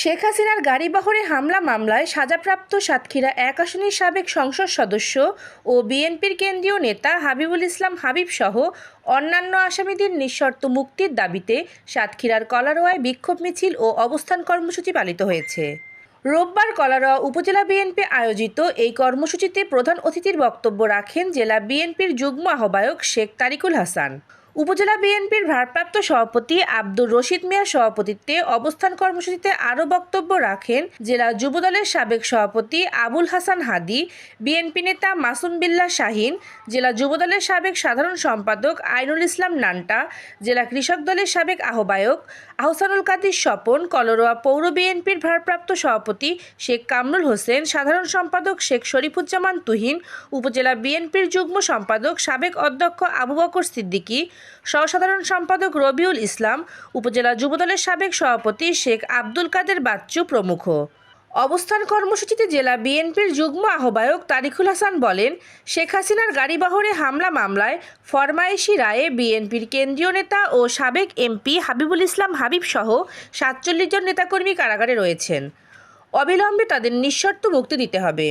শেখ হাসিনার গাড়িবহরে হামলা মামলায় সাজাপ্রাপ্ত সাতক্ষীরা এক আসনের সাবেক সংসদ সদস্য ও বিএনপির কেন্দ্রীয় নেতা হাবিবুল ইসলাম হাবিব সহ অন্যান্য আসামিদের নিঃশর্ত মুক্তির দাবিতে সাতক্ষীরার কলারোয়ায় বিক্ষোভ মিছিল ও অবস্থান কর্মসূচি পালিত হয়েছে। রোববার কলারোয়া উপজেলা বিএনপি আয়োজিত এই কর্মসূচিতে প্রধান অতিথির বক্তব্য রাখেন জেলা বিএনপির যুগ্ম আহ্বায়ক শেখ তারিকুল হাসান। উপজেলা বিএনপির ভারপ্রাপ্ত সভাপতি আব্দুর রশিদ মিয়ার সভাপতিত্বে অবস্থান কর্মসূচিতে আরও বক্তব্য রাখেন জেলা যুবদলের সাবেক সভাপতি আবুল হাসান হাদি, বিএনপি নেতা মাসুম বিল্লা শাহিন, জেলা যুবদলের সাবেক সাধারণ সম্পাদক আইনুল ইসলাম নান্টা, জেলা কৃষক দলের সাবেক আহ্বায়ক আহসানুল কাদির স্বপন, কলরোয়া পৌর বিএনপির ভারপ্রাপ্ত সভাপতি শেখ কামরুল হোসেন, সাধারণ সম্পাদক শেখ শরীফুজ্জামান তুহিন, উপজেলা বিএনপির যুগ্ম সম্পাদক সাবেক অধ্যক্ষ আবু বকর সিদ্দিকী সহসাধারণ সম্পাদক রবিউল ইসলাম, উপজেলা যুবদলের সাবেক সভাপতি শেখ আব্দুল কাদের বাচ্চু প্রমুখ। অবস্থান কর্মসূচিতে জেলা বিএনপির যুগ্ম আহ্বায়ক তারিকুল হাসান বলেন, শেখ হাসিনার গাড়িবহরে হামলা মামলায় ফরমায়েশি রায়ে বিএনপির কেন্দ্রীয় নেতা ও সাবেক এমপি হাবিবুল ইসলাম হাবিব সহ সাতচল্লিশ জন নেতাকর্মী কারাগারে রয়েছেন। অবিলম্বে তাদের নিঃশর্ত মুক্তি দিতে হবে।